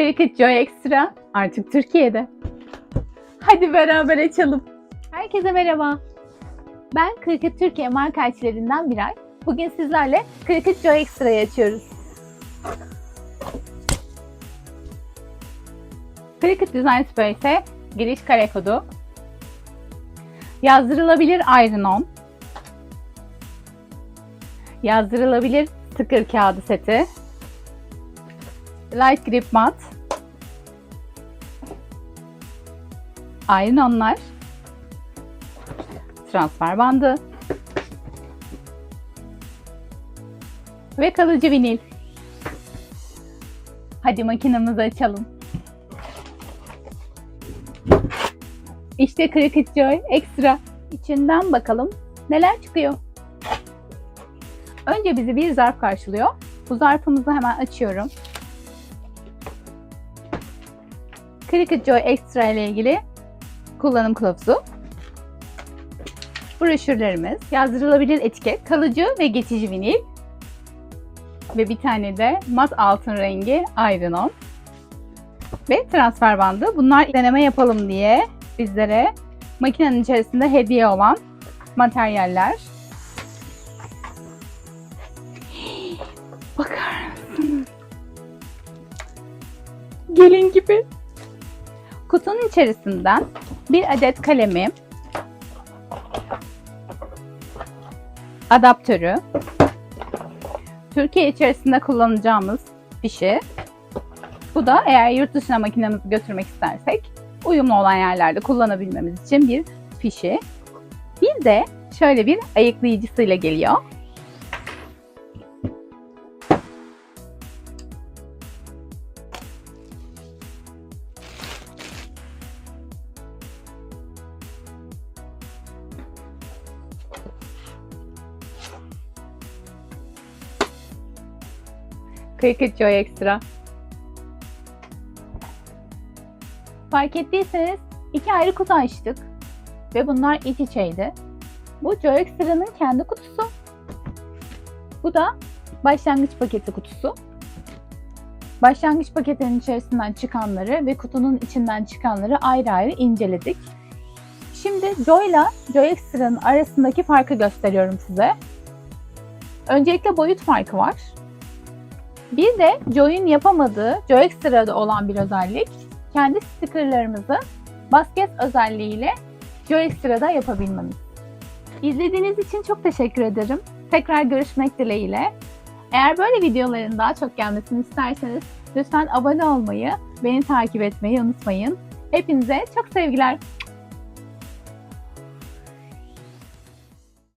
Cricut Joy Extra artık Türkiye'de. Hadi beraber açalım. Herkese merhaba. Ben Cricut Türkiye marka elçilerinden Miray. Bugün sizlerle Cricut Joy Extra'yı açıyoruz. Cricut Design Space'e giriş kare kodu, yazdırılabilir Iron On, yazdırılabilir sticker kağıdı seti, light grip mat, Iron On'lar, transfer bandı ve kalıcı vinil. Hadi makinemizi açalım. İşte Cricut Joy Extra. İçinden bakalım neler çıkıyor. Önce bizi bir zarf karşılıyor. Bu zarfımızı hemen açıyorum. Cricut Joy Extra ile ilgili kullanım kılavuzu. Broşürlerimiz, yazdırılabilir etiket, kalıcı ve geçici vinil ve bir tane de mat altın rengi Iron On ve transfer bandı. Bunlar deneme yapalım diye bizlere makinenin içerisinde hediye olan materyaller. Bakar mısınız? Gelin gibi. Kutunun içerisinden bir adet kalemim, adaptörü, Türkiye içerisinde kullanacağımız fişi, bu da eğer yurt dışına makinemizi götürmek istersek uyumlu olan yerlerde kullanabilmemiz için bir fişi. Bir de şöyle bir ayıklayıcısıyla geliyor. Cricut Joy Extra. Fark ettiyseniz iki ayrı kutu açtık ve bunlar iç içeydi. Bu Joy Extra'nın kendi kutusu. Bu da başlangıç paketi kutusu. Başlangıç paketinin içerisinden çıkanları ve kutunun içinden çıkanları ayrı ayrı inceledik. Şimdi Joy ile Joy Extra'nın arasındaki farkı gösteriyorum size. Öncelikle boyut farkı var. Bir de Joy'un yapamadığı, Joy Extra'da olan bir özellik, kendi stickerlarımızı basket özelliğiyle Joy Extra'da yapabilmemiz. İzlediğiniz için çok teşekkür ederim. Tekrar görüşmek dileğiyle. Eğer böyle videoların daha çok gelmesini isterseniz lütfen abone olmayı, beni takip etmeyi unutmayın. Hepinize çok sevgiler.